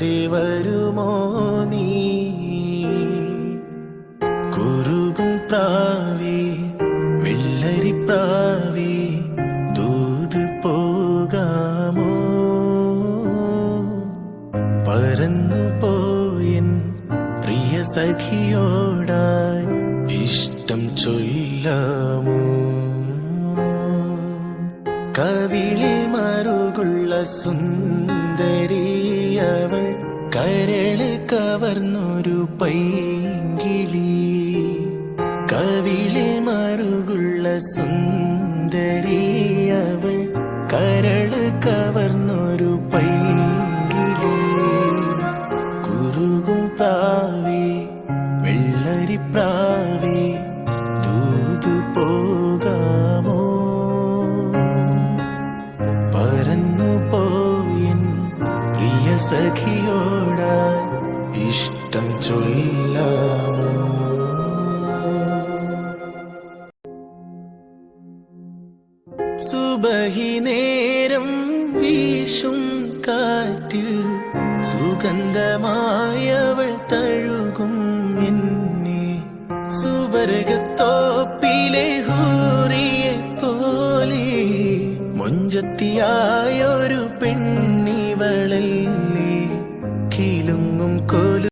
ചാരി വരുമോ നീ? കുറുകും പ്രാവി വെള്ളരി പ്രാവി ദൂത് പോകാമോ? പറന്നു പോയൻ പ്രിയ സഖിയോടായി ഇഷ്ടം ചൊല്ലാമോ? കവിളിൽ മറുകുള്ള സുന്ദരിയവൾ കരൾ കവർന്നൊരു പൈങ്കിളി. കവിളിൽ മറുകുള്ള സുന്ദരിയവൾ കരൾ കവർന്നൊരു പൈങ്കിളി. കുറുകും പ്രാവേ വെള്ളരി പ്രാവി ദൂത് പോകാമോ? പോയിൻ പ്രിയ സഖിയോടായി ഇഷ്ടം ചൊല്ലാമോ? സുബഹി നേരം വീശും കാറ്റിൽ സുഗന്ധമായവൾ തഴുകും എന്നെ. സുവർഗത്തോപ്പിലെ ഹൂറിയെ പോലെ മൊഞ്ചത്തിയായൊരു പെണ്ണിവളല്ലേ?